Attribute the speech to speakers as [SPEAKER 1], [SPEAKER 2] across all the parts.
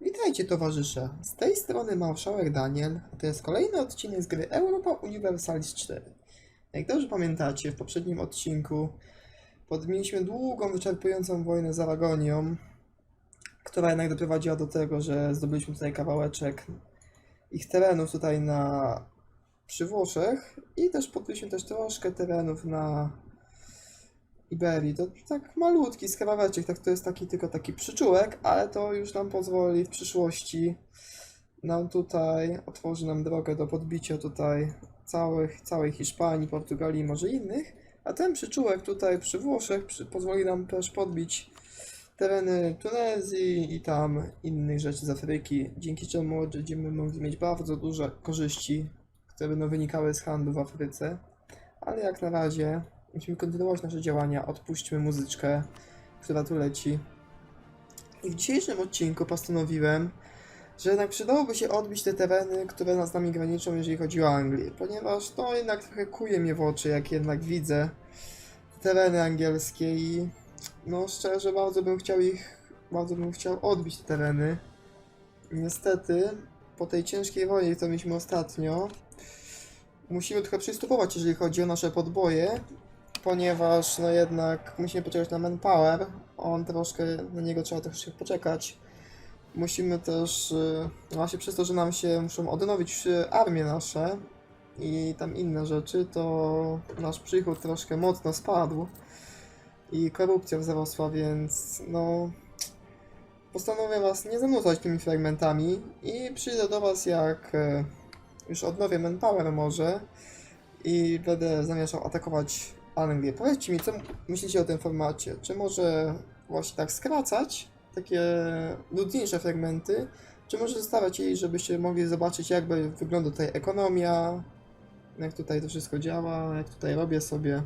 [SPEAKER 1] Witajcie towarzysze, z tej strony Marszałek Daniel, a to jest kolejny odcinek z gry Europa Universalis 4. Jak dobrze pamiętacie, w poprzednim odcinku podjęliśmy długą, wyczerpującą wojnę z Aragonią, która jednak doprowadziła do tego, że zdobyliśmy tutaj kawałeczek ich terenów tutaj na przy Włoszech i też podbyliśmy też troszkę terenów na Iberii. To tak malutki skraweczek, tak to jest taki tylko taki przyczółek, ale to już nam pozwoli w przyszłości nam tutaj, otworzy nam drogę do podbicia tutaj całych, całej Hiszpanii, Portugalii może innych, a ten przyczółek tutaj przy Włoszech przy, pozwoli nam też podbić tereny Tunezji i tam innych rzeczy z Afryki, dzięki czemu będziemy mogli mieć bardzo duże korzyści, które będą wynikały z handlu w Afryce. Ale jak na razie musimy kontynuować nasze działania. Odpuśćmy muzyczkę, która tu leci. I w dzisiejszym odcinku postanowiłem, że jednak przydałoby się odbić te tereny, które nas z nami graniczą, jeżeli chodzi o Anglię, ponieważ to jednak trochę kuje mnie w oczy, jak jednak widzę te tereny angielskie i no szczerze bardzo bym chciał ich, bardzo bym chciał odbić te tereny. Niestety, po tej ciężkiej wojnie, którą mieliśmy ostatnio, musimy trochę przystopować, jeżeli chodzi o nasze podboje, ponieważ no jednak musimy poczekać na manpower. On troszkę, na niego trzeba troszkę poczekać. Musimy też, y, no właśnie przez to, że nam się muszą odnowić y, armie nasze i tam inne rzeczy, to nasz przychód troszkę mocno spadł i korupcja wzrosła, więc no postanowię was nie zanudzać tymi fragmentami i przyjdę do was jak e, już odnowię manpower może i będę zamierzał atakować Anglię. Powiedzcie mi, co myślicie o tym formacie? Czy może właśnie tak skracać takie nudniejsze fragmenty, czy może zostawiać jej, żebyście mogli zobaczyć, jak wygląda tutaj ekonomia, jak tutaj to wszystko działa, jak tutaj robię sobie.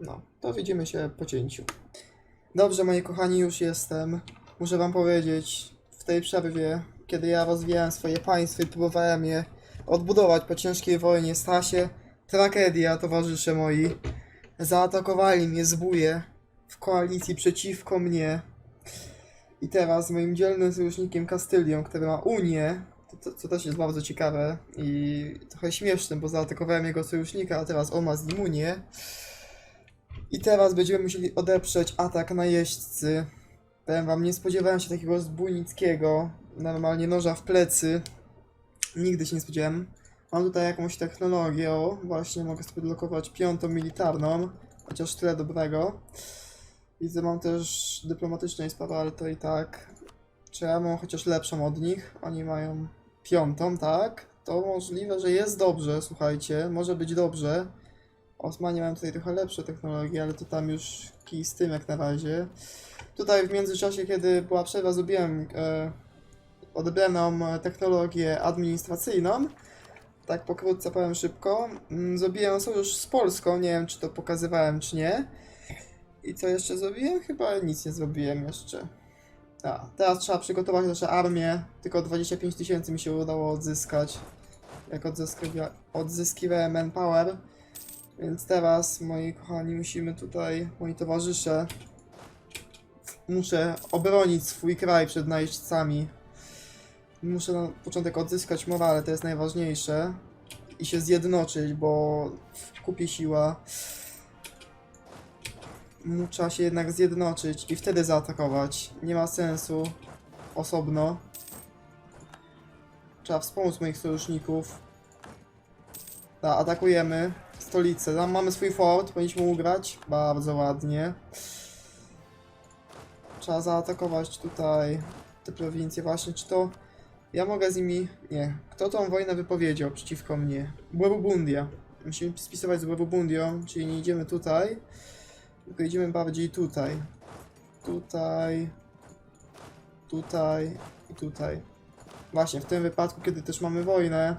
[SPEAKER 1] No, to widzimy się po cięciu. Dobrze, moi kochani, już jestem. Muszę wam powiedzieć, w tej przerwie, kiedy ja rozwijałem swoje państwo i próbowałem je odbudować po ciężkiej wojnie, stała się tragedia, towarzysze moi. Zaatakowali mnie zbóje w koalicji przeciwko mnie. I teraz moim dzielnym sojusznikiem Kastylią, który ma Unię, to, to, co też jest bardzo ciekawe i trochę śmieszne, bo zaatakowałem jego sojusznika, a teraz on ma z nim Unię. I teraz będziemy musieli odeprzeć atak na jeźdźcy. Powiem wam, nie spodziewałem się takiego zbójnickiego. Normalnie noża w plecy. Nigdy się nie spodziewałem. Mam tutaj jakąś technologię, właśnie mogę sobie blokować piątą militarną, chociaż tyle dobrego. Widzę, mam też dyplomatyczną sprawę, ale to i tak. Czy ja mam chociaż lepszą od nich? Oni mają piątą, tak? To możliwe, że jest dobrze, słuchajcie, może być dobrze. Osmanie mają tutaj trochę lepsze technologie, ale to tam już kij z tym jak na razie. Tutaj w międzyczasie, kiedy była przerwa, zrobiłem e, odebraną technologię administracyjną. Tak pokrótce powiem szybko. Mm, Zrobiłem sojusz z Polską, nie wiem czy to pokazywałem czy nie. I co jeszcze zrobiłem? Chyba nic nie zrobiłem jeszcze. A, teraz trzeba przygotować nasze armię. Tylko 25 tysięcy mi się udało odzyskać. Jak odzyskiwa- odzyskiwałem manpower. Więc teraz, moi kochani, musimy tutaj, moi towarzysze, muszę obronić swój kraj przed najeźdźcami. Muszę na początek odzyskać morale, to jest najważniejsze. I się zjednoczyć, bo w kupie siła. Mu Trzeba się jednak zjednoczyć i wtedy zaatakować. Nie ma sensu osobno. Trzeba wspomóc moich sojuszników. Da, atakujemy stolicę. Tam mamy swój fort, powinniśmy ugrać. Bardzo ładnie. Trzeba zaatakować tutaj te prowincje właśnie. Czy to... Ja mogę z nimi... Nie. Kto tą wojnę wypowiedział przeciwko mnie? Burgundia. Musimy spisywać z Burgundią, czyli nie idziemy tutaj, tylko idziemy bardziej tutaj. Tutaj... Tutaj i tutaj. Właśnie, w tym wypadku, kiedy też mamy wojnę,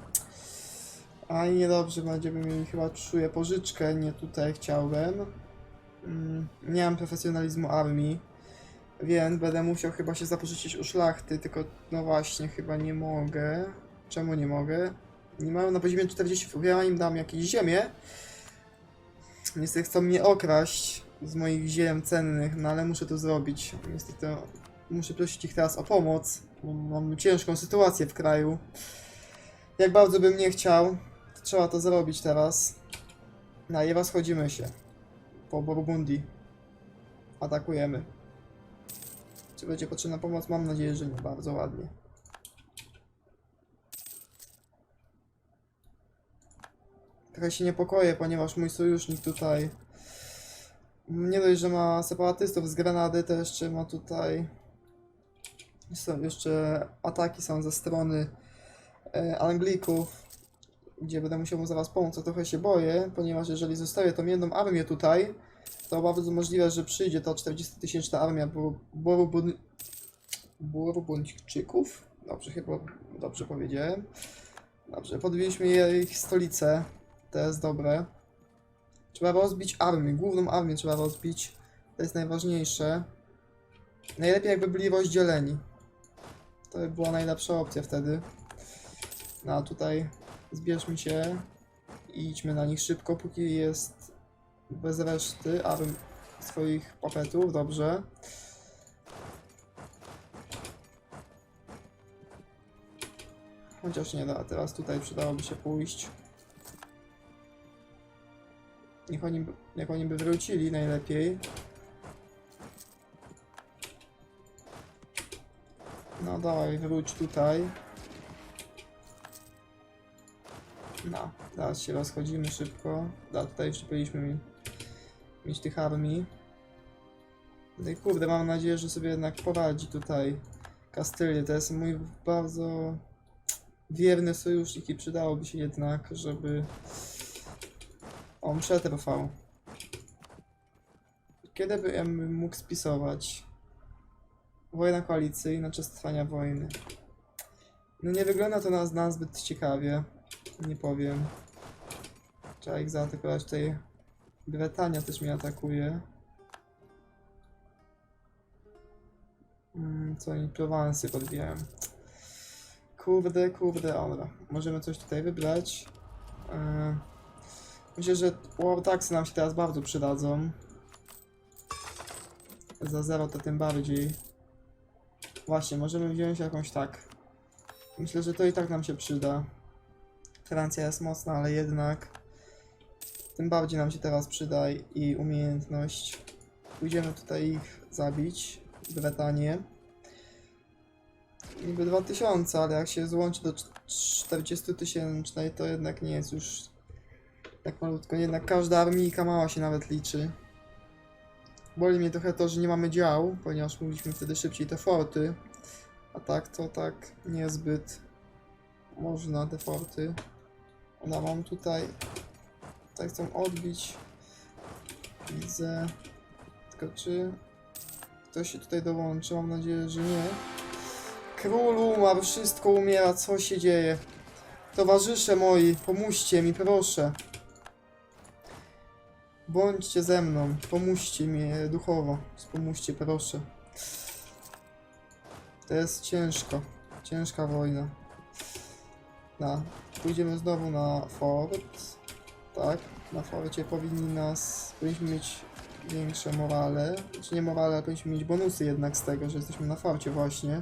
[SPEAKER 1] a i niedobrze, będziemy mieli chyba czuję pożyczkę, nie tutaj chciałbym. Mm, nie mam profesjonalizmu armii, więc będę musiał chyba się zapożyczyć u szlachty, tylko no właśnie, chyba nie mogę. Czemu nie mogę? Nie mają na poziomie 40, ja im dam jakieś ziemię. Niestety chcą mnie okraść z moich ziem cennych, no ale muszę to zrobić. Niestety Muszę prosić ich teraz o pomoc, bo mam ciężką sytuację w kraju. Jak bardzo bym nie chciał, to trzeba to zrobić teraz. Na i rozchodzimy się. Po Burgundii. Atakujemy. Czy będzie potrzebna pomoc? Mam nadzieję, że nie. Bardzo ładnie. Trochę się niepokoję, ponieważ mój sojusznik tutaj nie dość, że ma separatystów z Grenady, to jeszcze ma tutaj są jeszcze ataki są ze strony e, Anglików, gdzie będę musiał mu zaraz pomóc, a trochę się boję, ponieważ jeżeli zostawię tą jedną armię tutaj, to bardzo możliwe, że przyjdzie ta 40-tysięczna armia. Burbuńczyków. Dobrze, chyba dobrze powiedziałem. Dobrze, podbiliśmy ich stolicę. To jest dobre. Trzeba rozbić armię, główną armię trzeba rozbić. To jest najważniejsze. Najlepiej jakby byli rozdzieleni. To by była najlepsza opcja wtedy. No a tutaj zbierzmy się i idźmy na nich szybko, póki jest bez reszty arm swoich papetów, dobrze. Chociaż nie da, teraz tutaj przydałoby się pójść. Niech oni, jak oni by wrócili najlepiej. No dawaj, wróć tutaj. No, teraz się rozchodzimy szybko. Da, tutaj jeszcze powinniśmy mi- mieć tych armii. No i kurde, mam nadzieję, że sobie jednak poradzi tutaj Kastylię. To jest mój bardzo wierny sojusznik i przydałoby się jednak, żeby on przetrwał. Kiedy bym mógł spisować? Wojna koalicyjna, czas trwania wojny. No nie wygląda to na, na zbyt ciekawie. Nie powiem. Trzeba ich zaatakować tutaj. Bretania też mnie atakuje. Mm, co oni Prowansy podbijają. Kurde, kurde, dobra. Możemy coś tutaj wybrać. Yy, Myślę, że War Taxy nam się teraz bardzo przydadzą. Za zero to tym bardziej. Właśnie, możemy wziąć jakąś tak. Myślę, że to i tak nam się przyda. Francja jest mocna, ale jednak tym bardziej nam się teraz przyda i umiejętność. Pójdziemy tutaj ich zabić. Bretanię. Niby 2000, ale jak się złączy do 40 tysięcznej, to jednak nie jest już tak malutko. Jednak każda armijka mała się nawet liczy. Boli mnie trochę to, że nie mamy dział, ponieważ mogliśmy wtedy szybciej te forty. A tak to tak niezbyt można te forty. Ona mam tutaj. Tutaj chcą odbić. Widzę. Tylko czy ktoś się tutaj dołączy? Mam nadzieję, że nie. Król umarł, wszystko umiera, co się dzieje? Towarzysze moi, pomóżcie mi, proszę. Bądźcie ze mną, pomóżcie mi e, duchowo, pomóżcie proszę. To jest ciężko, ciężka wojna. No, pójdziemy znowu na fort. Tak, na forcie powinni nas, powinniśmy mieć większe morale. Czy nie morale, ale powinniśmy mieć bonusy jednak z tego, że jesteśmy na forcie właśnie.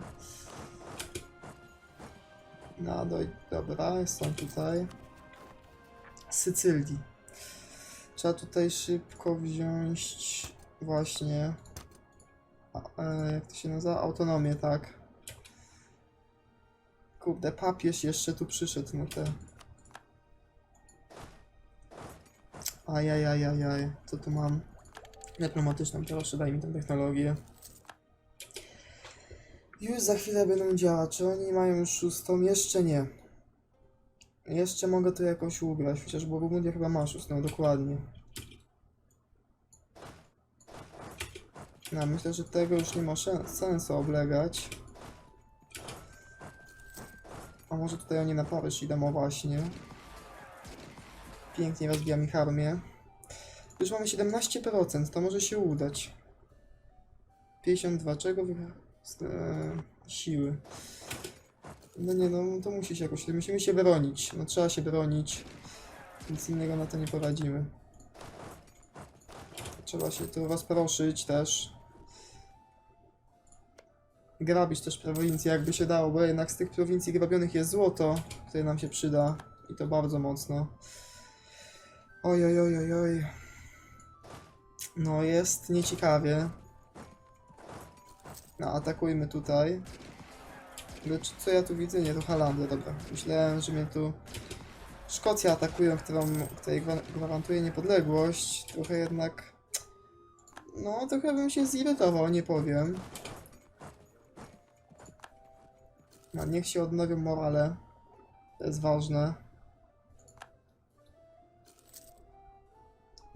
[SPEAKER 1] No, do, dobra, są tutaj. Sycylii. Trzeba tutaj szybko wziąć właśnie. A, e, jak to się nazywa? Autonomię, tak. Kurde, papież jeszcze tu przyszedł na te. Ajajajajaj, co tu mam? Dyplomatyczną, proszę, daj mi tę technologię. Już za chwilę będą działać. Czy oni mają już szóstą? Jeszcze nie. Jeszcze mogę to jakoś ugrać, chociaż Burgundia chyba ma szóstą, dokładnie. No, myślę, że tego już nie ma sensu oblegać. A może tutaj oni na Paryż idą, właśnie. Pięknie rozbijam ich armię. Już mamy 17%, to może się udać. 52, czego wy... z- e, siły. No nie no, to musi się jakoś, musimy się bronić. No trzeba się bronić. Nic innego na to nie poradzimy. Trzeba się tu rozproszyć też. grabić też prowincje, jakby się dało, bo jednak z tych prowincji grabionych jest złoto, które nam się przyda. I to bardzo mocno. Oj, oj, oj, oj, oj. No, jest nieciekawie. No, atakujmy tutaj. Lecz co ja tu widzę? Nie, to Holandia, dobra. Myślałem, że mnie tu Szkocja atakują, którą, której gwa- gwarantuje niepodległość. Trochę jednak... No, trochę bym się zirytował, nie powiem. No, niech się odnowią morale. To jest ważne.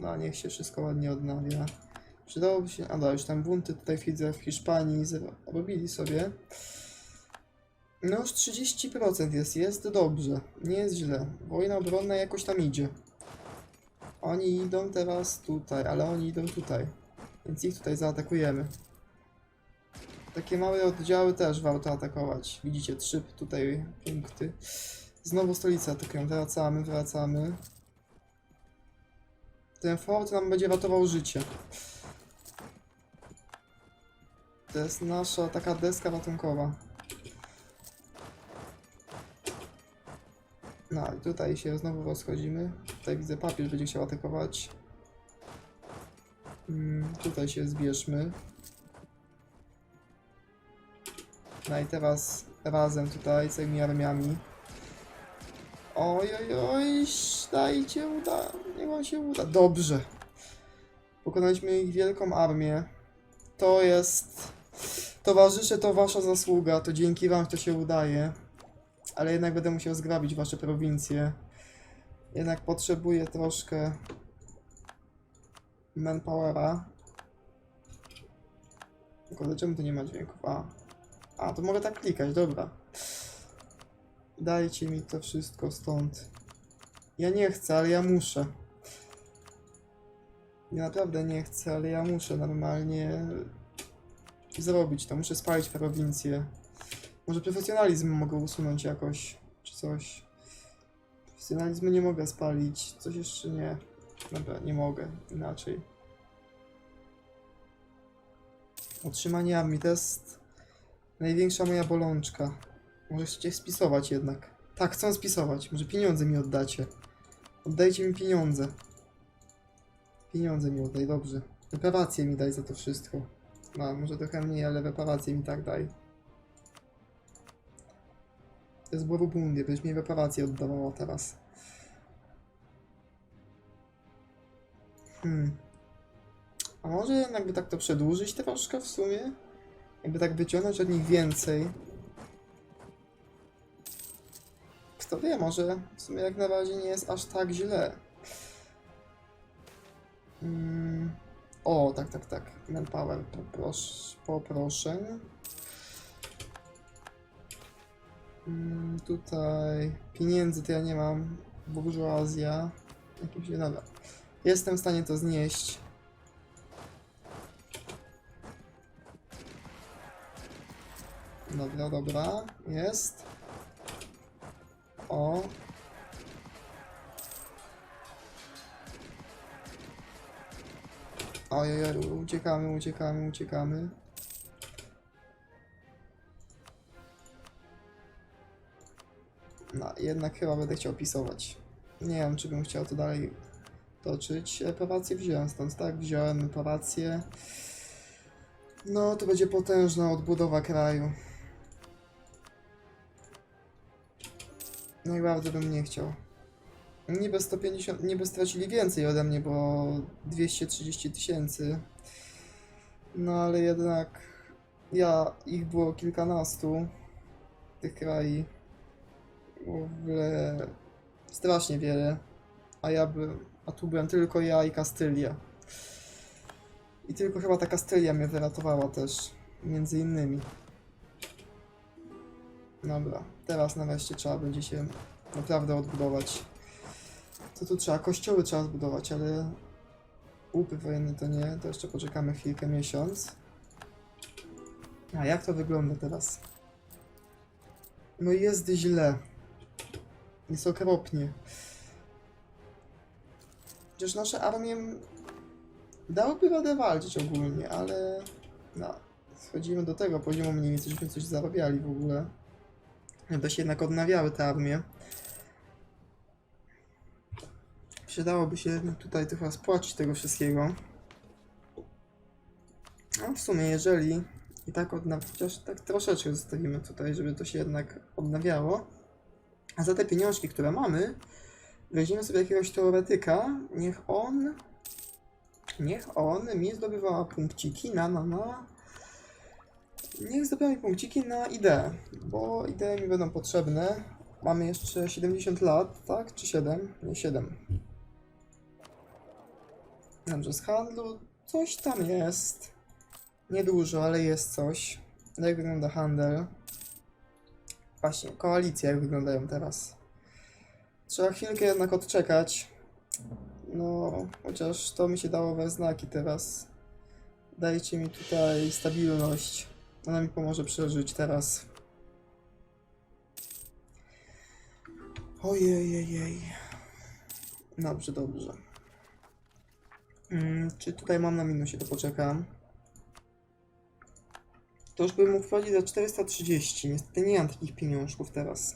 [SPEAKER 1] No, niech się wszystko ładnie odnawia. Przydałoby się... A dobra, już tam bunty tutaj widzę w Hiszpanii zrobili sobie. No już 30% jest, jest dobrze, nie jest źle. Wojna obronna jakoś tam idzie. Oni idą teraz tutaj, ale oni idą tutaj. Więc ich tutaj zaatakujemy. Takie małe oddziały też warto atakować. Widzicie, trzy tutaj punkty. Znowu stolicę atakują, wracamy, wracamy. Ten fort nam będzie ratował życie. To jest nasza taka deska ratunkowa. No i tutaj się znowu rozchodzimy. Tutaj widzę papież będzie chciał atakować. Mm, tutaj się zbierzmy. No i teraz razem tutaj z tymi armiami. Oj, oj, oj, dajcie uda, niech wam się uda. Dobrze. Pokonaliśmy ich wielką armię. To jest... Towarzysze, to wasza zasługa, to dzięki wam to się udaje. Ale jednak będę musiał zgrabić wasze prowincje. Jednak potrzebuję troszkę manpowera. Tylko dlaczego tu nie ma dźwięków? A. A, to mogę tak klikać, dobra. Dajcie mi to wszystko stąd. Ja nie chcę, ale ja muszę. Ja naprawdę nie chcę, ale ja muszę normalnie zrobić to. Muszę spalić prowincję. Może profesjonalizm mogę usunąć jakoś, czy coś. Profesjonalizmu nie mogę spalić, coś jeszcze nie. Dobra, nie mogę, inaczej. Utrzymanie armii to jest największa moja bolączka. Może chcecie spisować jednak. Tak, chcą spisować. Może pieniądze mi oddacie. Oddajcie mi pieniądze. Pieniądze mi oddaj, dobrze. Reparacje mi daj za to wszystko. No, może trochę mniej, ale reparacje mi tak daj. To jest Burgundia, byś mi reparacje oddawała teraz. Hmm. A może jednak by tak to przedłużyć troszkę w sumie? Jakby tak wyciągnąć od nich więcej. Kto wie, może w sumie jak na razie nie jest aż tak źle. Mm. O, tak, tak, tak. Manpower, popros poproszę. Mm, tutaj pieniędzy to ja nie mam. Burżuazja. Jakimś nie dobra. Jestem w stanie to znieść. Dobra, dobra. Jest. O. Ojej, uciekamy, uciekamy, uciekamy. No, jednak chyba będę chciał pisować. Nie wiem, czy bym chciał to dalej toczyć. Reparację wziąłem stąd, tak? Wziąłem reparację. No, to będzie potężna odbudowa kraju. I bardzo bym nie chciał. Niby 150, niby stracili więcej ode mnie, bo 230 tysięcy. No ale jednak ja, ich było kilkanastu, tych krajów. W ogóle strasznie wiele. A ja bym, a tu byłem tylko ja i Kastylia. I tylko chyba ta Kastylia mnie wyratowała też, między innymi. Dobra, teraz nareszcie trzeba będzie się naprawdę odbudować. Co tu trzeba? Kościoły trzeba zbudować, ale łupy wojenne to nie. To jeszcze poczekamy chwilkę, miesiąc. A jak to wygląda teraz? No jest źle. Jest okropnie. Przecież nasze armie dałyby radę walczyć ogólnie, ale no, schodzimy do tego poziomu mniej więcej, żebyśmy coś zarabiali w ogóle. Żeby się jednak odnawiały te armie. Przydałoby się tutaj trochę spłacić tego wszystkiego. No w sumie jeżeli i tak odnawiamy, chociaż tak troszeczkę zostawimy tutaj, żeby to się jednak odnawiało. A za te pieniążki, które mamy, weźmiemy sobie jakiegoś teoretyka, niech on Niech on mi zdobywa punkciki na, na, na. Niech zdobywa mi punkciki na ideę, bo idee mi będą potrzebne. Mamy jeszcze 70 lat, tak? Czy 7? Nie, 7. Dobrze, z handlu coś tam jest. Niedużo, ale jest coś. Jak wygląda handel? Właśnie, koalicje jak wyglądają teraz. Trzeba chwilkę jednak odczekać. No, chociaż to mi się dało we znaki teraz. Dajcie mi tutaj stabilność. Ona mi pomoże przeżyć teraz. Ojej, Dobrze, dobrze. Mm, czy tutaj mam na minusie, to poczekam. To już bym mógł wprowadzić za 430. Niestety nie mam takich pieniążków teraz.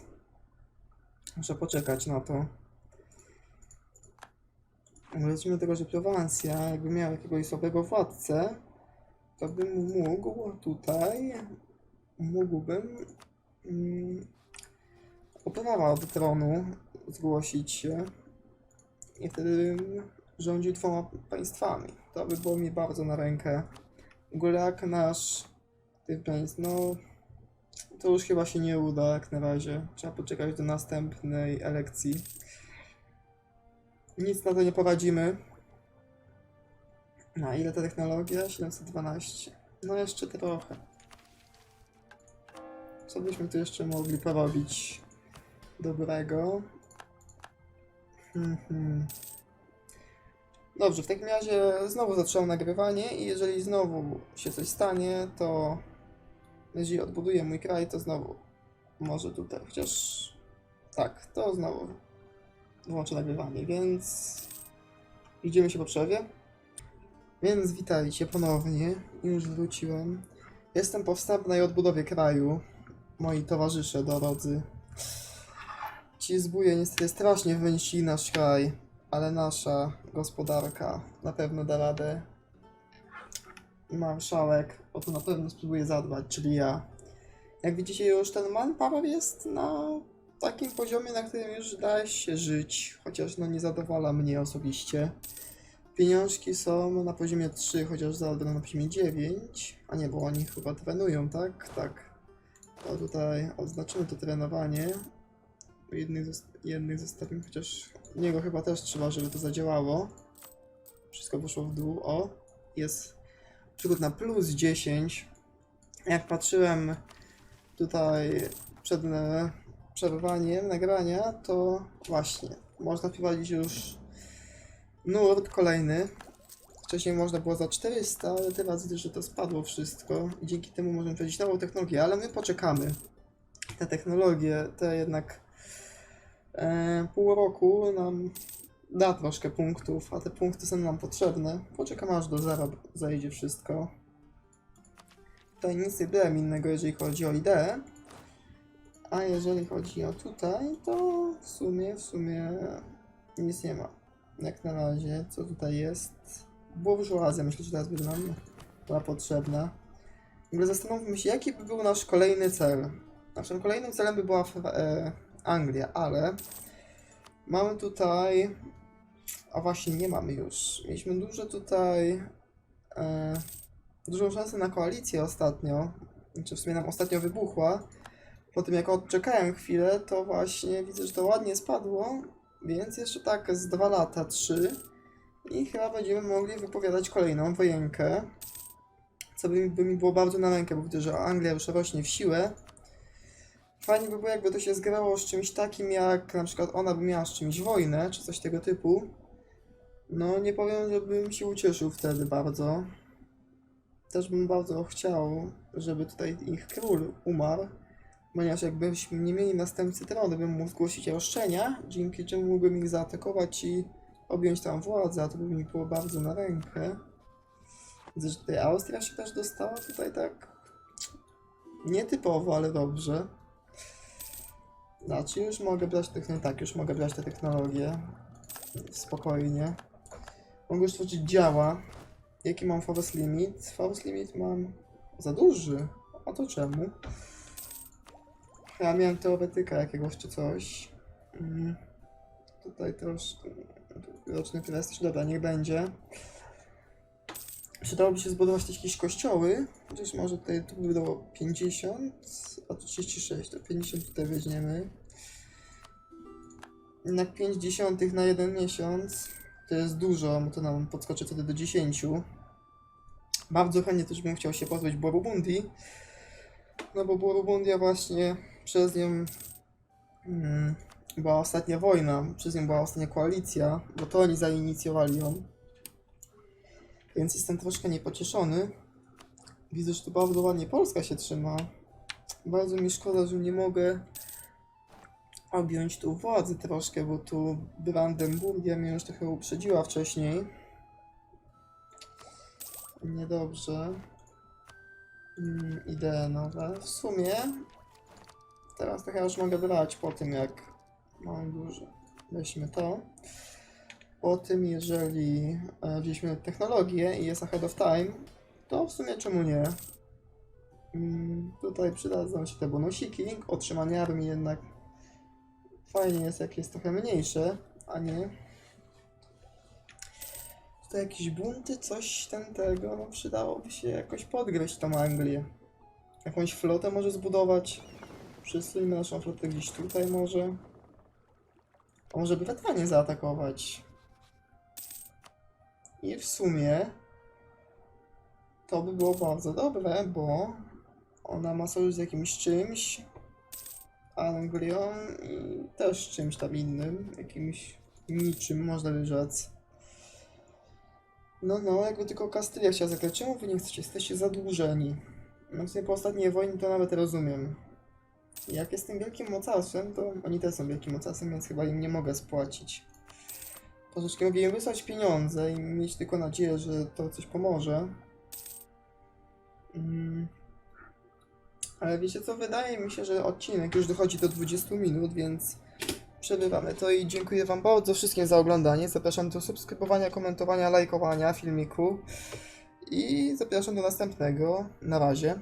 [SPEAKER 1] Muszę poczekać na to. Lecimy do tego, że Prowansja, jakby miał jakiegoś słabego władcę, to bym mógł tutaj, mógłbym mm, oprawa tronu zgłosić się i wtedy bym rządził dwoma państwami. To by było mi bardzo na rękę. W ogóle jak nasz no to już chyba się nie uda jak na razie. Trzeba poczekać do następnej elekcji. Nic na to nie poradzimy. Na ile ta technologia? 712. No jeszcze trochę. Co byśmy tu jeszcze mogli porobić dobrego? Hmm, hmm. Dobrze, w takim razie znowu zaczynam nagrywanie i jeżeli znowu się coś stanie, to jeżeli odbuduję mój kraj, to znowu może tutaj, chociaż tak, to znowu włączę nagrywanie, więc idziemy się po przerwie. Więc witajcie ponownie, już wróciłem. Jestem po wstępnej odbudowie kraju, moi towarzysze drodzy. Ci zbóje niestety strasznie wymyślili nasz kraj, ale nasza gospodarka na pewno da radę. Marszałek o to na pewno spróbuje zadbać, czyli ja. Jak widzicie już ten manpower jest na takim poziomie, na którym już da się żyć, chociaż no nie zadowala mnie osobiście. Pieniążki są na poziomie 3, chociaż zaraz na poziomie 9. A nie, bo oni chyba trenują, tak? Tak. To tutaj oznaczymy to trenowanie. Jednych, jednych zostawimy, chociaż niego chyba też trzeba, żeby to zadziałało. Wszystko poszło w dół. O, jest przygód na plus 10. Jak patrzyłem tutaj przed e, przerywaniem nagrania, to właśnie można wprowadzić już nurt kolejny. Wcześniej można było za 400, ale teraz widzę, że to spadło wszystko i dzięki temu możemy wprowadzić nową technologię, ale my poczekamy. Te technologie, te jednak e, pół roku nam da troszkę punktów, a te punkty są nam potrzebne. Poczekamy aż do zera zajdzie wszystko. Tutaj nic nie byłem innego, jeżeli chodzi o ideę. A jeżeli chodzi o tutaj, to w sumie, w sumie nic nie ma. Jak na razie, co tutaj jest? Burżuazja, myślę, że teraz by nam była potrzebna. W ogóle zastanówmy się, jaki by był nasz kolejny cel. Naszym kolejnym celem by była e, Anglia, ale mamy tutaj... A właśnie, nie mamy już. Mieliśmy dużo tutaj... E, dużą szansę na koalicję ostatnio. Znaczy w sumie nam ostatnio wybuchła. Po tym jak odczekałem chwilę, to właśnie widzę, że to ładnie spadło, więc jeszcze tak z dwa lata, trzy i chyba będziemy mogli wypowiadać kolejną wojenkę, co by, by mi było bardzo na rękę, bo widzę, że Anglia już rośnie w siłę. Fajnie by było, jakby to się zgrało z czymś takim, jak na przykład ona by miała z czymś wojnę, czy coś tego typu. No, nie powiem, żebym się ucieszył wtedy bardzo. Też bym bardzo chciał, żeby tutaj ich król umarł. Ponieważ jakbyśmy nie mieli następcy tronu, bym mógł zgłosić roszczenia, dzięki czemu mógłbym ich zaatakować i objąć tam władzę, a to by mi było bardzo na rękę. Widzę, że tutaj Austria się też dostała tutaj tak Nietypowo, ale dobrze. Znaczy już mogę brać technologię, tak, już mogę brać te technologie. Spokojnie. Mogę już tworzyć działa. Jaki mam force limit? Force limit mam za duży. A to czemu? Ja miałem teoretyka jakiegoś czy coś. Mm. Tutaj troszkę... Roczny prestiż, dobra, niech będzie. Przydałoby się zbudować też jakieś kościoły. Chociaż może tutaj tu by było 50, a tu 36, to 50 tutaj weźmiemy. Na 5 dziesiątych na jeden miesiąc to jest dużo, bo to nam podskoczy wtedy do 10. Bardzo chętnie też bym chciał się pozbyć Borubundi. No bo Borubundia właśnie przez nią mm, była ostatnia wojna, przez nią była ostatnia koalicja, bo to oni zainicjowali ją. Więc jestem troszkę niepocieszony. Widzę, że tu bardzo ładnie Polska się trzyma. Bardzo mi szkoda, że nie mogę objąć tu władzy troszkę, bo tu Brandenburgia mnie już trochę uprzedziła wcześniej. Niedobrze. Mm, idee nowe. W sumie teraz trochę już mogę brać po tym, jak mam dużo. Weźmy to. Po tym, jeżeli e, wzięliśmy technologię i jest ahead of time, to w sumie czemu nie? Mm, tutaj przydadzą się te bonusiki. Otrzymanie armii jednak fajnie jest, jak jest trochę mniejsze, a nie. Tutaj jakieś bunty, coś ten tego, no przydałoby się jakoś podgryźć tą Anglię. Jakąś flotę może zbudować. Przesuńmy naszą flotę gdzieś tutaj może. A może Brytanię zaatakować. I w sumie to by było bardzo dobre, bo ona ma sojusz z jakimś czymś, Anglią i też czymś tam innym, jakimś niczym można by rzec. No, no, jakby tylko Kastylia chciała zagrać. Czemu wy nie chcecie? Jesteście zadłużeni. No w sumie po ostatniej wojnie to nawet rozumiem. Jak jestem wielkim mocarstwem, to oni też są wielkim mocarstwem, więc chyba im nie mogę spłacić. Troszeczkę mogę im wysłać pieniądze i mieć tylko nadzieję, że to coś pomoże. Mm. Ale wiecie co, wydaje mi się, że odcinek już dochodzi do 20 minut, więc przerywamy to i dziękuję wam bardzo wszystkim za oglądanie. Zapraszam do subskrybowania, komentowania, lajkowania filmiku i zapraszam do następnego. Na razie.